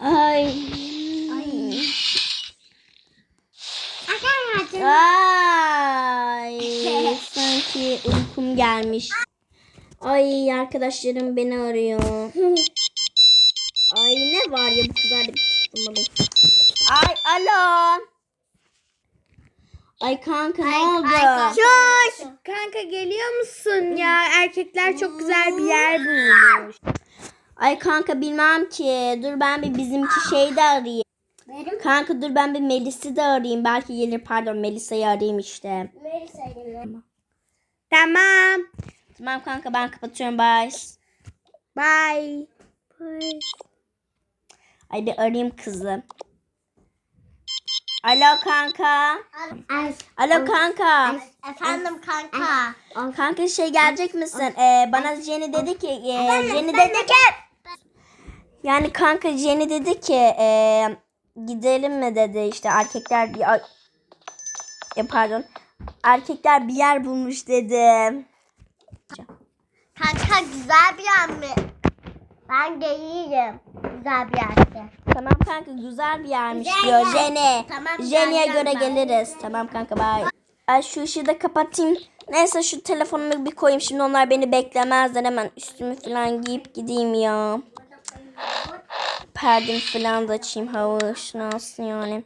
Ay. Arkadaşlar. Ay. Sanki uykum gelmiş. Ay arkadaşlarım beni arıyor. Ay ne var ya bu kızlar da bir. Ay alo. Ay kanka ne oldu? Şuş. Kanka geliyor musun ya? Erkekler çok güzel bir yer bulmuş. Ay kanka bilmem ki. Dur ben bir bizimki şeyi de arayayım. Benim Kanka dur ben bir Melis'i de arayayım. Belki gelir pardon Melisa'yı arayayım işte. Tamam. Tamam kanka ben kapatıyorum bye. Bye. Bye. Ay bir arayayım kızı. Alo kanka. Alo kanka. Efendim kanka. Kanka şey gelecek misin? Ee, bana Jenny dedi ki e, Jenny dedi ki yani kanka Jenny dedi ki e, gidelim mi dedi işte erkekler bir ya pardon erkekler bir yer bulmuş dedi. Kanka güzel bir yer mi? Ben gelirim. Güzel bir yerde. Tamam kanka güzel bir yermiş Güzel diyor. Jenny. Tamam, Jenny'e göre ben. geliriz. Tamam kanka bye. Ay şu ışığı da kapatayım. Neyse şu telefonumu bir koyayım. Şimdi onlar beni beklemezler. Hemen üstümü falan giyip gideyim ya. Perdemi falan da açayım. Hava ışınsın yani.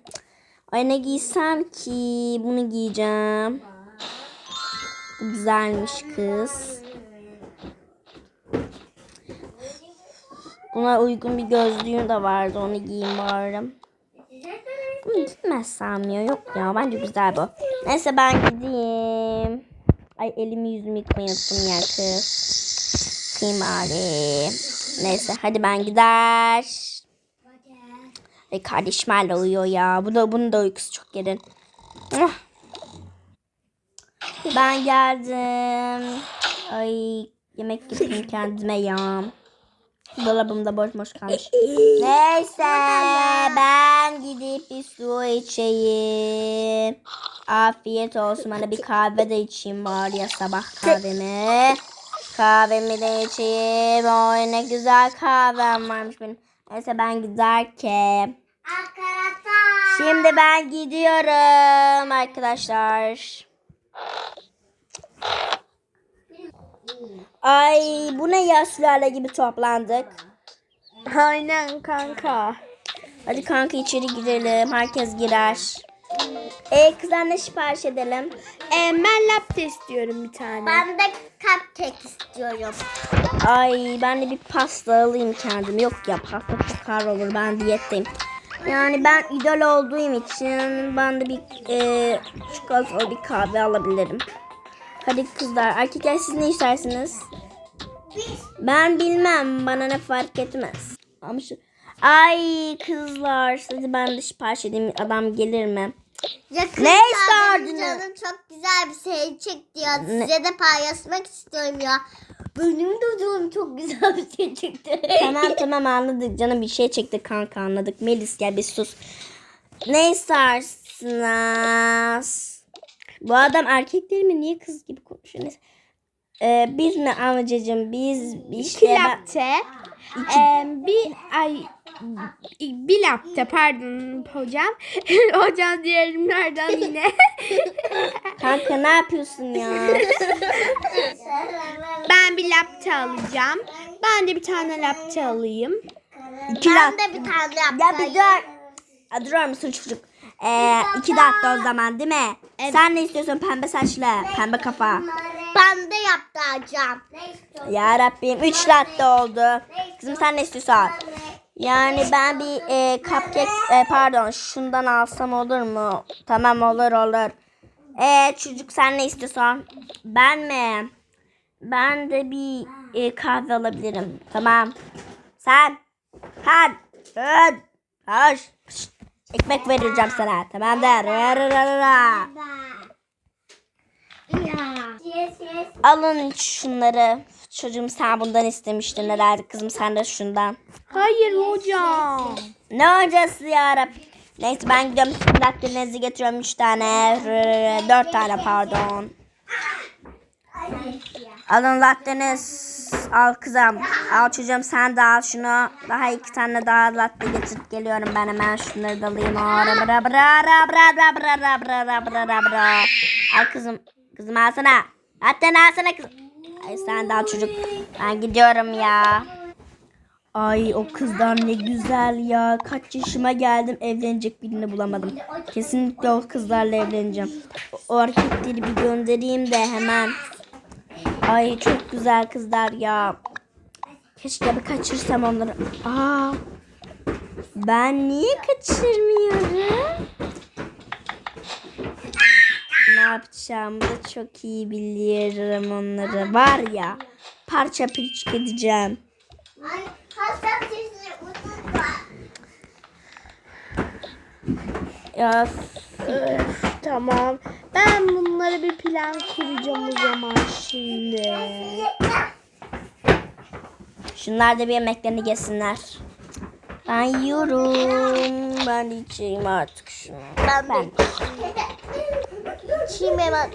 Ay ne giysem ki? Bunu giyeceğim. Bu güzelmiş kız. Buna uygun bir gözlüğüm de vardı. Onu giyeyim bari. Bunu gitmezsem ya. Yok ya. Bence güzel bu. Neyse ben gideyim. Ay elimi yüzümü yıkamayı unuttum ya kız. Yıkayayım bari. Neyse hadi ben gider. Ay kardeşim hala uyuyor ya. Bu da bunun da uykusu çok yerin. Ah. Ben geldim. Ay yemek yapayım kendime ya. Dolabımda boş boş kalmış. Neyse ben gidip bir su içeyim. Afiyet olsun bana bir kahve de içeyim bari ya sabah kahvemi. Kahvemi de içeyim. Oy ne güzel kahvem varmış benim. Neyse ben giderken. Şimdi ben gidiyorum arkadaşlar. Ay bu ne ya sülale gibi toplandık. Aynen kanka. Hadi kanka içeri girelim. Herkes girer. E kızlar ne sipariş edelim? Ee, ben latte istiyorum bir tane. Ben de cupcake istiyorum. Ay ben de bir pasta alayım kendim. Yok ya pasta çok ağır olur. Ben diyetteyim. Yani ben idol olduğum için ben de bir e, çikolatalı bir kahve alabilirim. Hadi kızlar erkekler siz ne istersiniz? Ben bilmem bana ne fark etmez. Ama şu... Ay kızlar hadi ben de sipariş edeyim adam gelir mi? Yakın Ne isterdiniz? Canım çok güzel bir şey çekti ya. Ne? Size de paylaşmak istiyorum ya. Benim de canım çok güzel bir şey çekti. Tamam tamam anladık canım bir şey çekti kanka anladık. Melis gel bir sus. Ne istersiniz? Bu adam erkek değil mi? Niye kız gibi konuşuyor? Neyse. Ee, biz ne amcacığım? Biz işte İki ben- latte. Ee, bir ay bir latte pardon hocam. hocam diğerlerden yine. Kanka ne yapıyorsun ya? ben bir latte alacağım. Ben de bir tane latte alayım. İki ben latte. de bir tane latte Ya bir dur. Ya durur musun çocuk? Ee, iki dakika o zaman değil mi? Sen ne istiyorsun pembe saçlı, pembe kafa? Ben de yaptı hocam. Ya Rabbim 3 latte oldu. Kızım sen ne istiyorsan? Yani ben bir e, cupcake e, pardon şundan alsam olur mu? Tamam olur olur. E çocuk sen ne istiyorsan? Ben mi? Ben de bir e, kahve alabilirim. Tamam. Sen? Sen? Sen? Hoş. Pişt. Ekmek vereceğim sana. Tamam der. Ra. Alın şunları. Çocuğum sen bundan istemiştin herhalde. Kızım sen de şundan. Hayır hocam. Ne hocası ya Rabbim? Neyse ben gidiyorum. Lattelerinizi getiriyorum. Üç tane. r- Dört tane pardon. Alın latteniz. Al kızım. Al çocuğum sen de al şunu. Daha iki tane daha latte getirip geliyorum ben hemen şunları da alayım. Bra bra ra bra bra bra ra bra ra bra ra bra. Al kızım. Kızım alsana. Hatta alsana kızım. Ay sen de al çocuk. Ben gidiyorum ya. Ay o kızlar ne güzel ya. Kaç yaşıma geldim evlenecek birini bulamadım. Kesinlikle o kızlarla evleneceğim. O, hareketleri bir göndereyim de hemen. Ay çok güzel kızlar ya. Keşke bir kaçırsam onları. Aa, ben niye kaçırmıyorum? Yapacağımı da çok iyi biliyorum onları. Var ya parça pirçik edeceğim. Ya tamam. Ben bunlara bir plan kuracağım o zaman şimdi. şunlar da bir yemeklerini yesinler. Ben yiyorum. Ben içeyim artık şunu. Ben Ben. İçeyim hemen.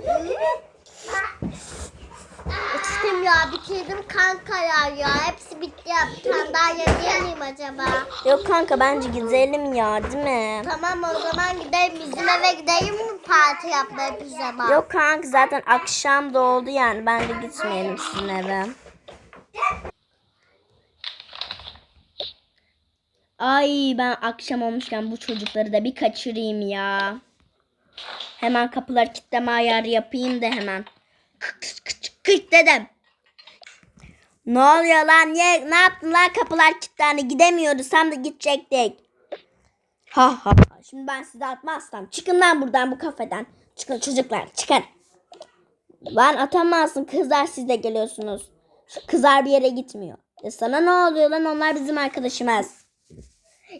İçtim ya bitirdim kankalar ya. Hepsi bitti ya. Bir tane daha miyim acaba? Yok kanka bence gidelim ya değil mi? Tamam o zaman gidelim bizim eve gidelim mi parti yapmaya pijama? Yok kanka zaten akşam da oldu yani. Bence gitmeyelim sizin eve. Ay ben akşam olmuşken bu çocukları da bir kaçırayım ya. Hemen kapılar kilitleme ayarı yapayım da hemen. Kıç dedim. Ne oluyor lan? Niye, ne yaptın lan kapılar kilitlendi? Gidemiyoruz. Tam da gidecektik. Ha ha. Şimdi ben sizi atmazsam. Çıkın lan buradan bu kafeden. Çıkın çocuklar çıkın. Lan atamazsın. Kızlar siz de geliyorsunuz. Şu kızlar bir yere gitmiyor. Ya sana ne oluyor lan? Onlar bizim arkadaşımız.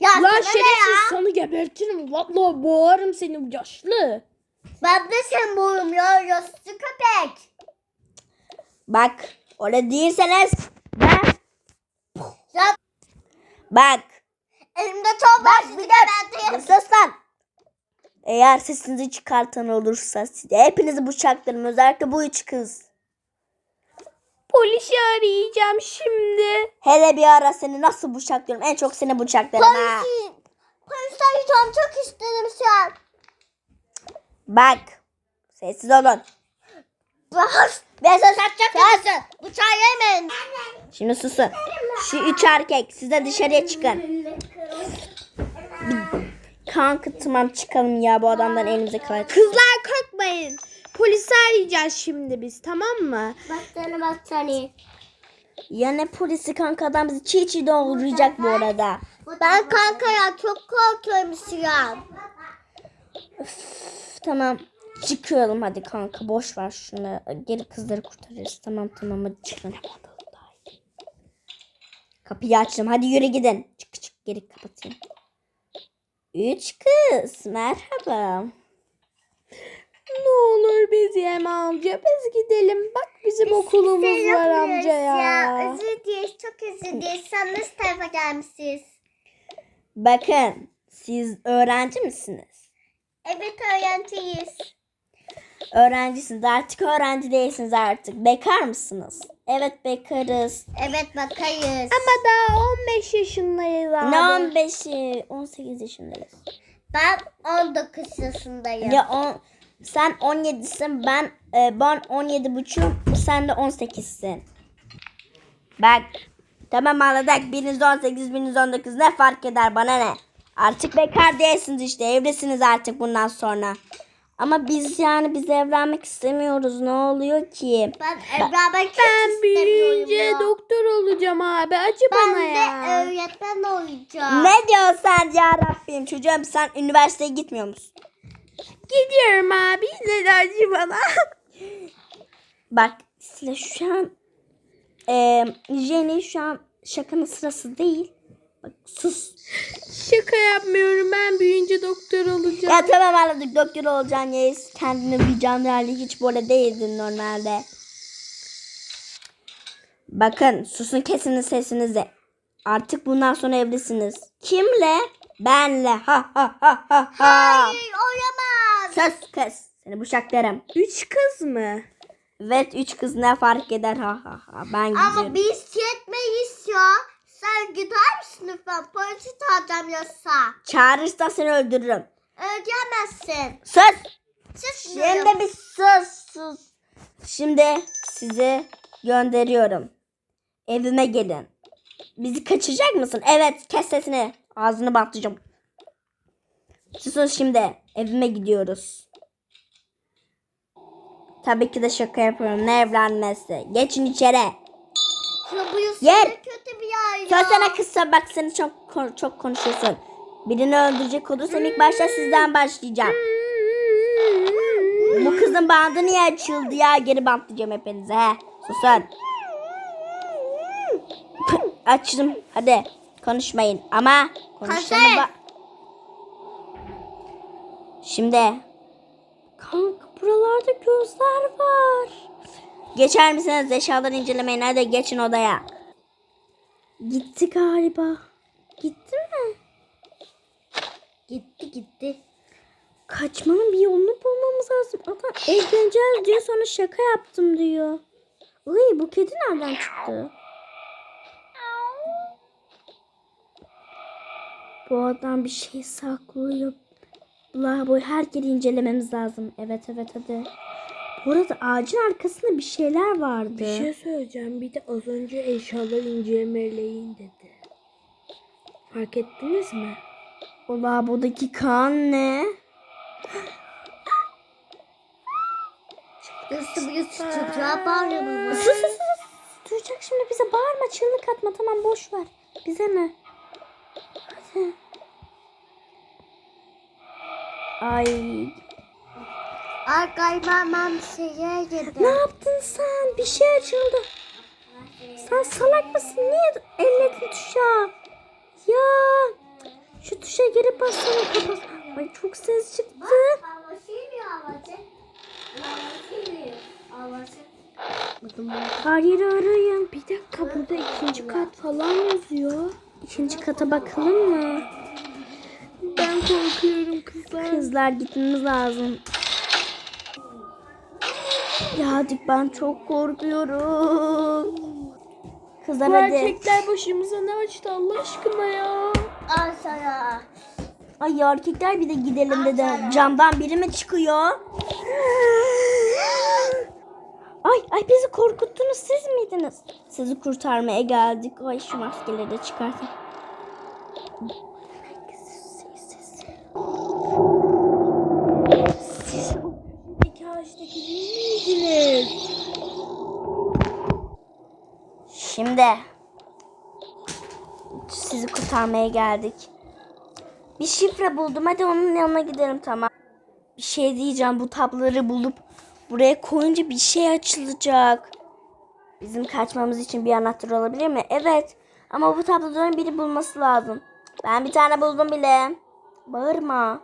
Ya Lan sana şerefsiz ya? sana gebertirim. Valla boğarım seni yaşlı. Ben de sen boyum ya. Yassı köpek. Bak. Öyle değilseniz. Bak. Ya Bak. elimde top var. Sizi geberteyim. Sus lan. Eğer sesinizi çıkartan olursa size hepinizi bıçaklarım. Özellikle bu üç kız. Polisi arayacağım şimdi. Hele bir ara seni nasıl bıçaklıyorum. En çok seni bıçaklarım ha. Polisi. Polis arayacağım çok istedim şu an. Bak. Sessiz olun. Bak. Ben sana satacak mısın? Bıçağı yemeyin. Şimdi susun. Şu üç erkek siz de dışarıya çıkın. Kanka tamam çıkalım ya bu adamdan elimize kalacak. Kızlar korkmayın. Polisi arayacağız şimdi biz tamam mı? Baksana baksana. Ya ne polisi kanka adam bizi çiğ çiğ doğrayacak bu arada. Ben kanka ya çok korkuyorum şu an. Üf, tamam çıkıyorum hadi kanka boş ver şunu. Geri kızları kurtarırız. Tamam tamam hadi çıkın. Kapıyı açtım hadi yürü gidin. Çık çık geri kapatayım. Üç kız merhaba. Biz yeme amca biz gidelim. Bak bizim okulumuz Şey var amca ya. Özür dileriz çok özür dileriz. Sen nasıl tarafa gelmişsiniz? Bakın siz öğrenci misiniz? Evet öğrenciyiz. Öğrencisiniz artık öğrenci değilsiniz artık. Bekar mısınız? Evet bekarız. Evet bakayız. Ama daha 15 yaşındayız abi. Ne 15'i? 18 yaşındayız. Ben 19 yaşındayım. Ya on, sen 17'sin ben e, ben 17 buçuk sen de 18'sin. Bak tamam anladık biriniz 18 biriniz 19 ne fark eder bana ne. Artık bekar değilsiniz işte evlisiniz artık bundan sonra. Ama biz yani biz evlenmek istemiyoruz ne oluyor ki? Ben evlenmek Ben büyüyünce ya. doktor olacağım abi. Acı Ben bana de ya. öğretmen olacağım. Ne diyorsun sen ya Rabbim çocuğum sen üniversiteye gitmiyor musun? Gidiyorum abi. Yine de acı bana. Bak Sıla şu an e, Jenny şu an şakanın sırası değil. Bak sus. Şaka yapmıyorum. Ben büyüyünce doktor olacağım. Ya tamam anladık doktor olacaksın ya kendini bir canlı hali hiç böyle değildin normalde. Bakın susun kesin sesinizi. Artık bundan sonra evlisiniz. Kimle? Benle. Ha ha ha ha ha. Hayır olamaz. Sus kız. Seni bıçaklarım. Üç kız mı? Evet üç kız ne fark eder ha ha ha. Ben gidiyorum. Ama biz yetmeyiz ya. Sen gider misin lütfen? Polisi çağıracağım yoksa. Çağırırsa seni öldürürüm. Öldüremezsin. Sus. Sus Şimdi bir sus sus. Şimdi sizi gönderiyorum. Evime gelin. Bizi kaçıracak mısın? Evet kes sesini. Ağzını bantlayacağım. Susun şimdi. Evime gidiyoruz. Tabii ki de şaka yapıyorum. Ne evlenmesi. Geçin içeri. Ya bu Yer. kötü bir yer ya. Kızsa bak seni çok çok konuşuyorsun. Birini öldürecek olursam ilk başta sizden başlayacağım. Bu kızın bandı niye açıldı ya? Geri bantlayacağım hepinize he. Susun. Açtım. Hadi konuşmayın ama konuşanı Hazır. ba- Şimdi. Kanka buralarda gözler var. Geçer misiniz eşyaları incelemeyin hadi geçin odaya. Gitti galiba. Gitti mi? Gitti gitti. Kaçmanın bir yolunu bulmamız lazım. Adam evleneceğiz diyor sonra şaka yaptım diyor. Iy bu kedi nereden çıktı? Bu adam bir şey saklıyor. Bla bu her yeri incelememiz lazım. Evet evet hadi. Bu arada ağacın arkasında bir şeyler vardı. Bir şey söyleyeceğim. Bir de az önce eşyaları incelemeleyin dedi. Fark ettiniz mi? Ola buradaki kan ne? Yusuf çocuğa bağırıyor baba. Duyacak şimdi bize bağırma çığlık atma tamam boş ver. Bize ne? Ay Ay bir şeye ne girdim. yaptın sen? Bir şey açıldı. Sen salak mısın? Niye elledin tuşa? Ya şu tuşa geri bassana kapat. Ay çok ses çıktı. Her yeri arayın. Bir dakika burada ikinci kat falan yazıyor. İkinci kata bakalım mı? Ben korkuyorum kızlar. Kızlar gitmemiz lazım. Ya hadi ben çok korkuyorum. Kızlar Bu hadi. erkekler başımıza ne açtı Allah aşkına ya. Al sana. Ay erkekler bir de gidelim dedi. Camdan biri mi çıkıyor? Ay ay bizi korkuttunuz siz miydiniz? Sizi kurtarmaya geldik. Ay şu maskeleri de çıkartın. Şimdi sizi kurtarmaya geldik. Bir şifre buldum. Hadi onun yanına gidelim tamam. Bir şey diyeceğim. Bu tabloları bulup buraya koyunca bir şey açılacak. Bizim kaçmamız için bir anahtar olabilir mi? Evet. Ama bu tabloların biri bulması lazım. Ben bir tane buldum bile. Bağırma.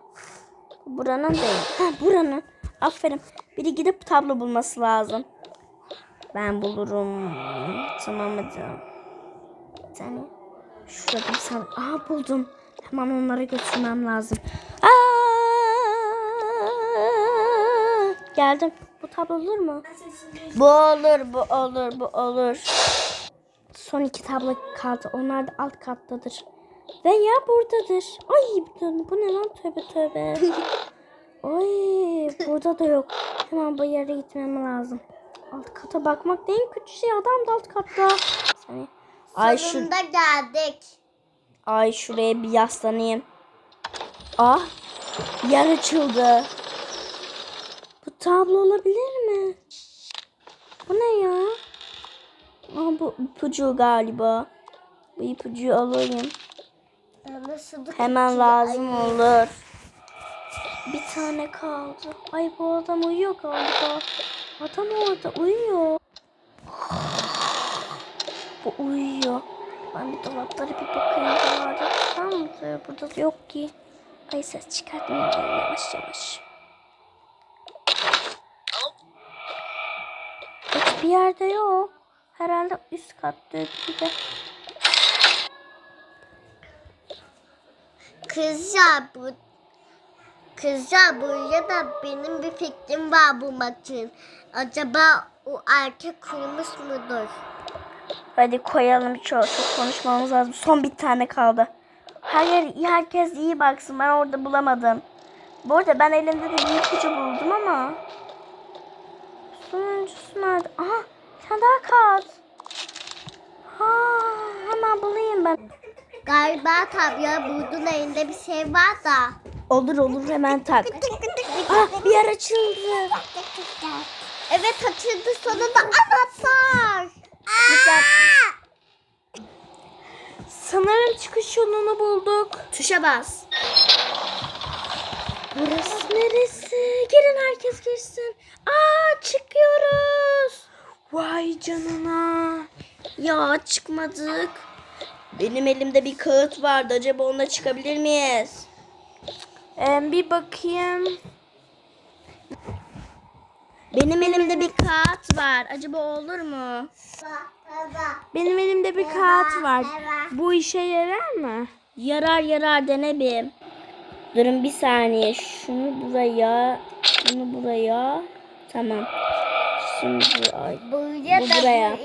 Buranın değil. Heh, buranın. Aferin. Biri gidip tablo bulması lazım. Ben bulurum. Tamam hadi. Bir. Şurada bir san... Aa buldum. Hemen onlara götürmem lazım. Aa! Geldim. Bu tablo olur mu? Bu olur, bu olur, bu olur. Son iki tablo kaldı. Onlar da alt kattadır. Veya buradadır. Ay bu ne lan tövbe tövbe. Ay burada da yok. Hemen bu yere gitmem lazım. Alt kata bakmak en kötü şey. Adam da alt katta. Saniye. Ay şu Sonunda geldik. Ay şuraya bir yaslanayım. Ah yer açıldı. Tablo olabilir mi? Bu ne ya? Aa, bu ipucu galiba. Bu ipucuyu alayım. Hemen lazım olur. Bir tane kaldı. Ay bu adam uyuyor galiba. Adam orada uyuyor. Bu uyuyor. Ben bir dolaplara bir bakayım. Buralarda var mıdır? Burada da yok ki. Ay ses çıkartmayayım yavaş yavaş. Hiçbir yerde yok. Herhalde üst katta bir de. Kızlar bu Kızlar buraya da benim bir fikrim var bu maçın. Acaba O erkek kurumuş mudur? Hadi koyalım çok, çok konuşmamız lazım. Son bir tane kaldı. Hayır herkes iyi baksın ben orada bulamadım. Bu arada ben elimde de bir ipucu buldum ama. Sonuncusu nerede? Aha tane daha kağıt. Ha, hemen bulayım ben. Galiba tabya buldun elinde bir şey var da. Olur olur hemen tak. Ah bir yer açıldı. Evet açıldı sonunda anahtar. Sanırım çıkış yolunu bulduk. Tuşa bas. Burası neresi? Girin herkes girsin. Aa çıkıyoruz. Vay canına. Ya çıkmadık. Benim elimde bir kağıt vardı. Acaba onunla çıkabilir miyiz? Ee, bir bakayım. Benim elimde bir kağıt var. Acaba olur mu? Benim elimde bir kağıt var. Bu işe yarar mı? Yarar yarar dene bir. Durun bir saniye. Şunu buraya, şunu buraya. Tamam. Şimdi ay. Burada Bu da buraya.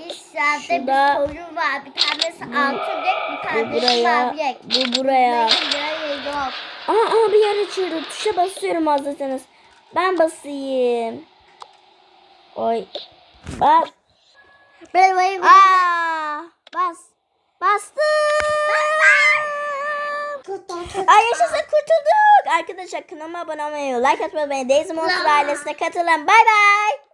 Şurada- bir sorun var. Bir tanesi altı renk, bir tanesi buraya, mavi renk. bu buraya. Aa, aa bir yer açıldı. Tuşa basıyorum hazırsanız. Ben basayım. Oy. Bas. Böyle böyle. Aa, bas. Bastım. Ay yaşasın kurtulduk. Arkadaşlar kanalıma abone olmayı, like atmayı ve Daisy Monster ailesine katılın. Bay bay.